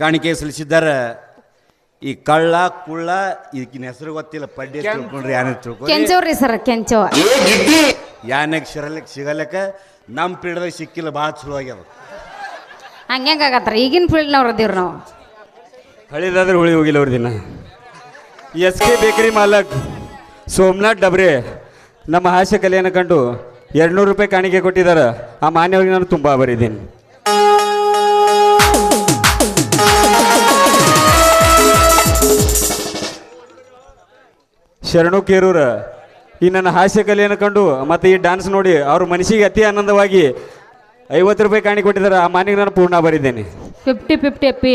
ಕಾಣಿಕೆ ಸಲ್ಲಿಸಿದ್ದಾರೆ. ಈ ಕಳ್ಳ ಕುಳ್ಳ ಇದಕ್ಕಿನ ಹೆಸರು ಗೊತ್ತಿಲ್ಲ ಪಡ್ಡಿ ತಿಳ್ಕೊಂಡ್ರಿ ಯಾನ ತಿಳ್ಕೊಂಡ್ರಿ. ಕೆಂಚವ್ರಿ ಸರ್ ಕೆಂಚವ ಯಾನಾಗ ಸಿರಲಿಕ್ಕೆ ಸಿಗಲಿಕ್ಕ ನಮ್ಮ ಪೀಡ್ದಾಗ ಸಿಕ್ಕಿಲ್ಲ ಭಾಳ ಚಲೋ ಆಗ್ಯದ ಹಂಗ್ಯಾಂಗಾಗತ್ತಾರ ಈಗಿನ ಫೀಲ್ಡ್ನವ್ರು ಅದೀವ್ರಿ ನಾವು. ಹಳಿದಾದ್ರೆ ಹುಳಿ ಹೋಗಿಲ್ಲ ಅವ್ರ ದಿನ. ಎಸ್ ಕೆ ಬೇಕರಿ ಮಾಲಕ್ ಸೋಮನಾಥ್ ಡಬ್ರೆ ನಮ್ಮ ಹಾಸ್ಯ ಕಲೆಯನ್ನು ಕಂಡು ಎರಡ್ನೂರು ರೂಪಾಯಿ ಕಾಣಿಕೆ ಕೊಟ್ಟಿದ್ದಾರೆ. ಆ ಮಾನ್ಯವ್ರಿಗೆ ನಾನು ತುಂಬ ಬರೀದ್ದೀನಿ ಶರಣು ಕೇರೂರ ಈ ನನ್ನ ಹಾಸ್ಯ ಕಲೆಯನ್ನು ಕಂಡು ಮತ್ತು ಈ ಡ್ಯಾನ್ಸ್ ನೋಡಿ ಅವ್ರ ಮನಸ್ಸಿಗೆ ಅತಿ ಆನಂದವಾಗಿ ಐವತ್ತು ರೂಪಾಯಿ ಕಾಣಿ ಕೊಟ್ಟಿದ್ದಾರೆ. ಆ ಮಾನಿಗೆ ನಾನು ಪೂರ್ಣ ಬರಿದ್ದೇನೆ. ಫಿಫ್ಟಿ ಫಿಫ್ಟಿ ಅಪ್ಪಿ.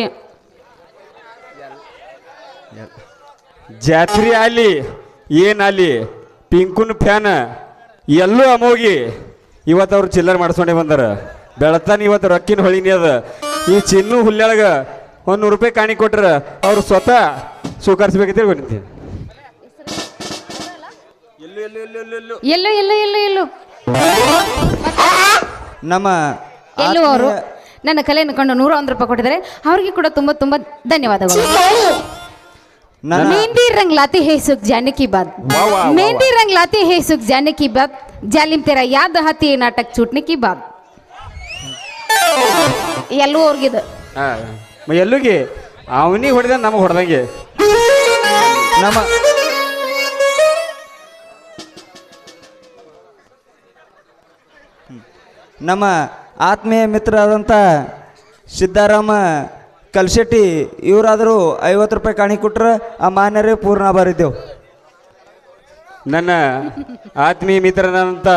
ಜಾತ್ರೆ ಅಲ್ಲಿ ಏನಲ್ಲಿ ಪಿಂಕುನ್ ಫ್ಯಾನ್ ಎಲ್ಲೂ ಅಮೋಗಿ ಇವತ್ತು ಅವ್ರು ಚಿಲ್ಲರ್ ಮಾಡಿಸ್ಕೊಂಡೆ ಬಂದಾರ. ಬೆಳತಾನೆ ಇವತ್ತು ರೊಕ್ಕಿನ ಹೊಳಿನಿ ಅದ. ಈ ಚಿನ್ನು ಹುಲ್ಲೊಳಗೆ ಒಂದು ನೂರು ರೂಪಾಯಿ ಕಾಣಿ ಕೊಟ್ರ ಅವ್ರು ಸ್ವತಃ ಸ್ವೀಕರಿಸ್ಬೇಕಂತೇಳಿ ಬಂದಿದ್ದೀನಿ ಎಲ್ಲೋ ಎಲ್ಲೋ ಎಲ್ಲೋ ಎಲ್ಲೋ ನಮ್ಮ ಎಲ್ಲೋ ಅವರು ನನ್ನ ಕಲೆಯನ್ನು ಕಂಡು ನೂರ ಒಂದು ರೂಪಾಯಿ ಕೊಟ್ಟಿದ್ದಾರೆ. ಅವ್ರಿಗೆ ಕೂಡ ತುಂಬಾ ತುಂಬಾ ಧನ್ಯವಾದಗಳು. ಮೆಹಂದಿ ರಂಗ್ ಲಾತಿ ಹೇಸುಕ್ ಜಾನಕಿ ಬಾತ್. ಮೆಹಂದಿ ರಂಗ್ ಲಾತಿ ಹೇ ಸುಖ ಜಾನಕಿ ಬಾತ್. ಜಾಲಿಮ್ ತೆರ ಯಾದ ಹತಿ ನಾಟಕ ಚೂಟ್ನಿ ಕಿ ಬಾತ್. ಎಲ್ಲೂ ಅವ್ರಿಗಿದ. ಎಲ್ಲೂಗಿ ಅವನಿಗೆ ಹೊಡೆದ ನಮಗೆ ಹೊಡೆದಂಗೆ. ನಮ್ಮ ನಮ್ಮ ಆತ್ಮೀಯ ಮಿತ್ರರಾದಂಥ ಸಿದ್ದಾರಾಮ ಕಲ್ಶೆಟ್ಟಿ, ಇವರಾದರೂ ಐವತ್ತು ರೂಪಾಯಿ ಕಾಣಿ ಕೊಟ್ರೆ ಆ ಮಾನ್ಯರೇ ಪೂರ್ಣ ಬರಿದ್ದೆವು ನನ್ನ ಆತ್ಮೀಯ ಮಿತ್ರನಾದಂಥ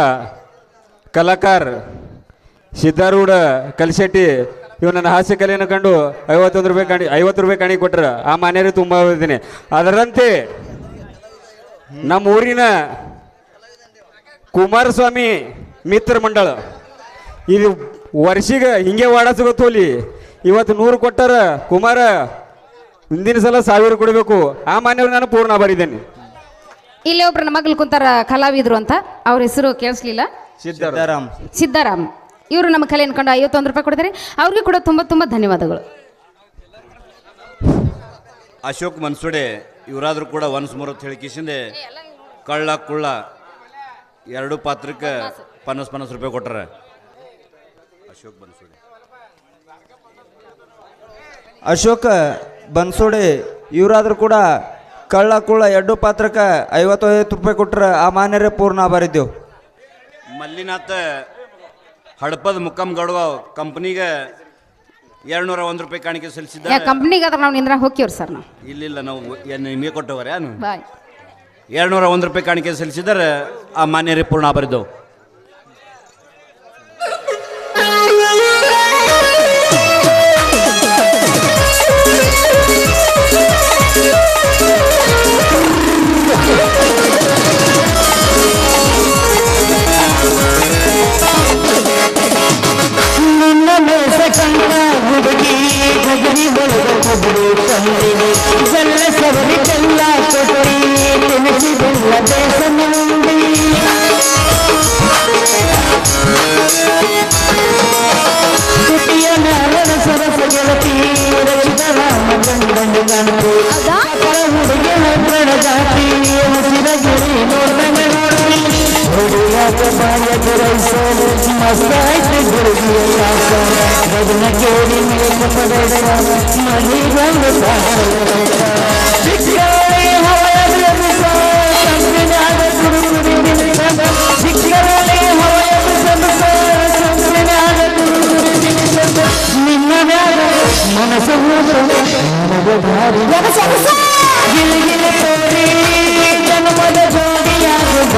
ಕಲಾಕಾರ ಸಿದ್ಧಾರೂಢ ಕಲ್ಶೆಟ್ಟಿ ಇವು ನನ್ನ ಹಾಸ್ಯ ಕಲೆಯನ್ನು ಕಂಡು ಐವತ್ತೊಂದು ರೂಪಾಯಿ ಕಾಣಿ, ಐವತ್ತು ರೂಪಾಯಿ ಕಾಣಿ ಕೊಟ್ಟರು ಆ ಮಾನ್ಯರೇ ತುಂಬ ಇದ್ದೀನಿ ಅದರಂತೆ ನಮ್ಮ ಊರಿನ ಕುಮಾರಸ್ವಾಮಿ ಮಿತ್ರ ಮಂಡಳ. ಇದು ವರ್ಷಿಗೆ ಹಿಂಗೆ ವಾಡಸ್ಕೊತೋಲಿ ಇವತ್ತು ನೂರು ಕೊಟ್ಟಾರ ಕುಮಾರ ಹಿಂದಿನ ಸಲ ಸಾವಿರ ಕೊಡಬೇಕು. ಆ ಮಾನ್ಯವ್ರು ನಾನು ಪೂರ್ಣ ಬರಿದ್ದೇನೆ ಇಲ್ಲಿ ಒಬ್ರು ನಮ್ಮ ಮಗಳು ಕುಂತಾರ ಕಲಾವಿದ್ರು ಅಂತ ಅವ್ರ ಹೆಸರು ಕೇಳಿಸ್ಲಿಲ್ಲ. ಸಿದ್ದಾರಾಮ್ ಸಿದ್ದಾರಾಮ್ ಇವರು ನಮ್ಮ ಕಲೆ ಅನ್ಕೊಂಡು ಐವತ್ತೊಂದು ರೂಪಾಯಿ ಕೊಡ್ತಾರೆ. ಅವ್ರಿಗೆ ಕೂಡ ತುಂಬ ತುಂಬ ಧನ್ಯವಾದಗಳು. ಅಶೋಕ್ ಮನ್ಸುಡೆ ಇವರಾದ್ರೂ ಕೂಡ ಒನ್ಸ್ ಮೂರು ಹೇಳಿಕಿಸಿಂದೆ ಕಳ್ಳ ಕುಳ್ಳ. ಎರಡು ಪಾತ್ರಕ್ಕೆ ಪನ್ನಸ್ ಪನ್ನಸ್ ರೂಪಾಯಿ ಕೊಟ್ಟಾರ. ಅಶೋಕ್ ಬನ್ಸೋಡೆ. ಅಶೋಕ ಬನ್ಸೋಡೆ ಇವರಾದ್ರೂ ಕೂಡ ಕಳ್ಳ ಕುಳ್ಳ ಎರಡು ಪಾತ್ರಕ್ಕೆ ಐವತ್ತೈವತ್ತು ರೂಪಾಯಿ ಕೊಟ್ರ ಆ ಮಾನ್ಯರೇ ಪೂರ್ಣ ಆಭಾರಿದ್ದೆವು ಮಲ್ಲಿನಾಥ ಹಡಪದ ಮುಕ್ಕಂ ಗಡುವ ಕಂಪ್ನಿಗೆ ಎರಡ್ನೂರ ಒಂದು ರೂಪಾಯಿ ಕಾಣಿಕೆ ಯಾ ಸಲ್ಲಿಸಿದ್ದಾರೆ ಕಂಪ್ನಿಗೆ ಅದ್ರ ನಾವು ನಿಂದ್ರ ಹೋಗ್ತೀವ್ರಿ ಸರ್ ನಾವು. ಇಲ್ಲಿಲ್ಲ ನಾವು ಏನು ನಿಮಗೆ ಕೊಟ್ಟವರೇ ಏನು ಬಾಯ್. ಎರಡ್ನೂರ ಒಂದು ರೂಪಾಯಿ ಕಾಣಿಕೆ ಸಲ್ಲಿಸಿದರೆ ಆ ಮಾನ್ಯರೇ ಪೂರ್ಣ ಬರೆದು ಪರೈಸೋಣ ಮಸಾಯ್ತೆ ಗುರುಗಿಯ ಕಾಸೋಣ ಬದನ ತೋರಿ ಜನ್ಮದ ಜೋಡಿಯಾಗುವ